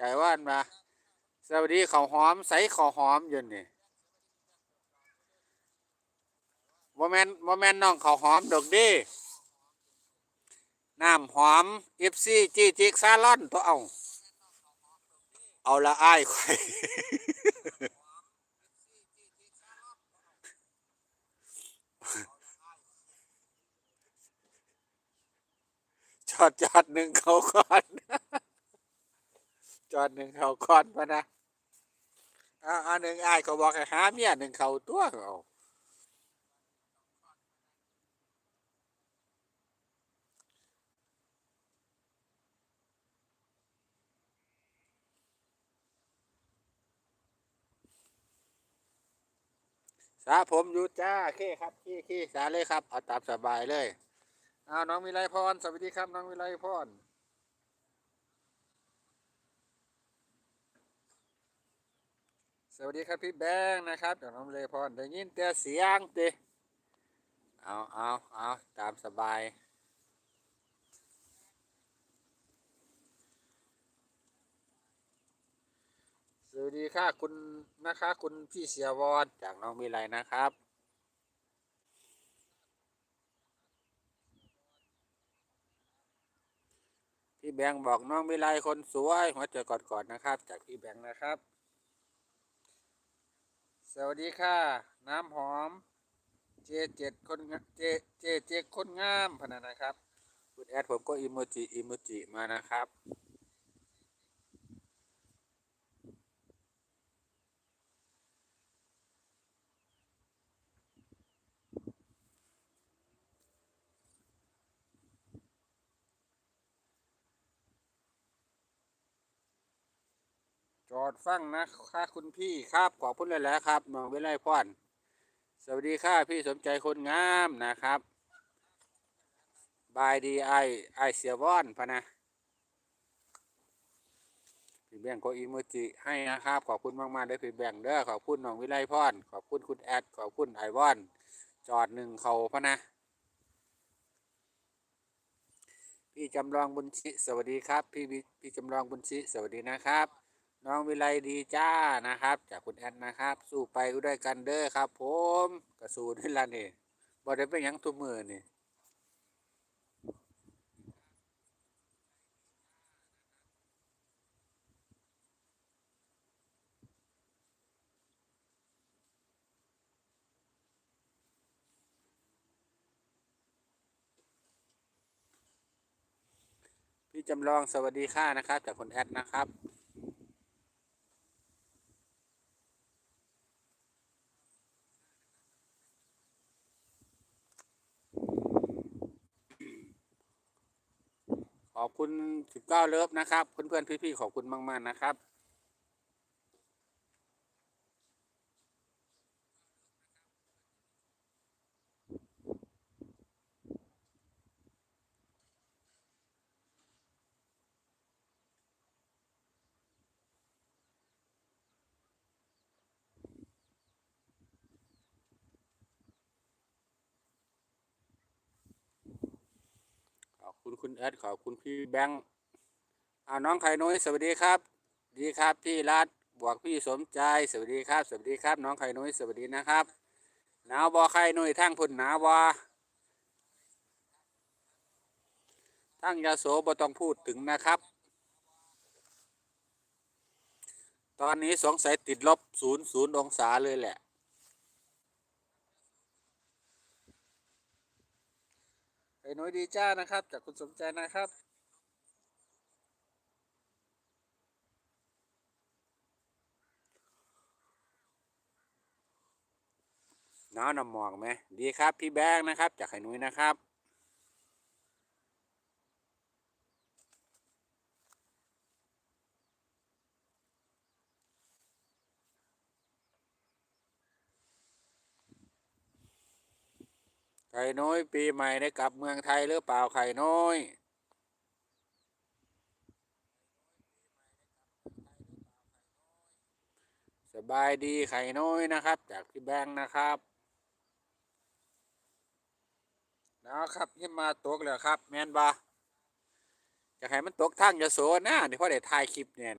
ใจว่านมาสวัสดีข้าวหอมใส่ข้าวหอมยู่นี่บ่แมนบ่แมนน้องข้าวหอมดอกดิน้ำหอม FC จีจิกซาลอนตัวเอา เอาละอ้ายข่อยจอดจอดหนึ่งเขาก่อน หนึ่งเขาก่อนพะนะอ่าอันหนึ่งอ้ายก็บอกให้หาเมียหนึ่งเขาตัวเอาสาผมอยู่จ้าเคครับเคเคสาเลยครับ เอาตามสบายเลยเอาน้องวิไลพร สวัสดีครับ น้องวิไลพร สวัสดีครับพี่แบงค์นะครับจากน้องเลพรได้ยินแต่เสียงติเอาเอาเอาตามสบาย สวัสดีค่ะคุณนะคะคุณพี่เสียวอนจากน้องมีไรนะครับพี่แบงค์บอกน้องมีไรคนสวยหัวใจกอดๆนะครับ จากพี่แบงค์นะครับ สวัสดีค่ะ น้ำหอม เจเจ็ดคนเจเจเจคนงามพนันนะครับคุณแอดผมก็อิโมจิอิโมจิมานะครับ จอดฟังนะค่ะคุณพี่ครับขอบคุณเลยแล้วครับน้องวิไลพรสวัสดีค่ะพี่สมใจคนงามนะครับ บายดีไอไอเสียวอนพะนะพี่แบงก์ก็อีโมจิให้นะครับ ขอบคุณมากๆเด้อพี่แบงก์เด้อขอบคุณน้องวิไลพรขอบคุณคุณแอดขอบคุณไอวอน จอดหนึ่งเขาพะนะพี่จำลองบุญชิ สวัสดีครับ พี่วิพี่จำลองบุญชิ สวัสดีนะครับ น้องวิไลดีจ้านะครับ จากคุณแอดนะครับ สู้ไปด้วยกันเด้อครับ ผมกระสูนี่ละนี่บ่ได้เป็นยังทุกมือนี่พี่จำลองสวัสดีค่ะนะครับ จากคุณแอดนะครับ ขอบคุณ 19 เลิฟนะครับ เพื่อนๆพี่ๆขอบคุณมาก ๆ นะครับ คุณคุณแอดขอบคุณพี่แบงค์อ่าน้องไข่นุ้ยสวัสดีครับ ดีครับพี่รัฐบวกพี่สมใจสวัสดีครับ สวัสดีครับ น้องไข่นุ้ยสวัสดีนะครับหนาวบอไข่นุ้ยทั้งพุ่นหนาวบอทั้งยาโสบ่ต้องพูดถึงนะครับ ตอนนี้สงสัยติดลบศูนย์ศูนย์องศาเลยแหละ อ้น้อยดีจ้านะครับ จากคุณสมใจนะครับน้าวน้ำหมอกไหมดีครับ พี่แบงค์นะครับ จากไข่นุ้ยนะครับ ข่น้อยปีใหม่ได้กลับเมืองไทยหรือเปล่าไข่น้อย สบายดีไข่น้อยนะครับ จากพี่แบงค์นะครับนะครับยี่มาตกแล้วครับ แมนบาจะให้มันตกทางยโสนะเดี๋ยวพอได้ถ่ายคลิปเนี่ย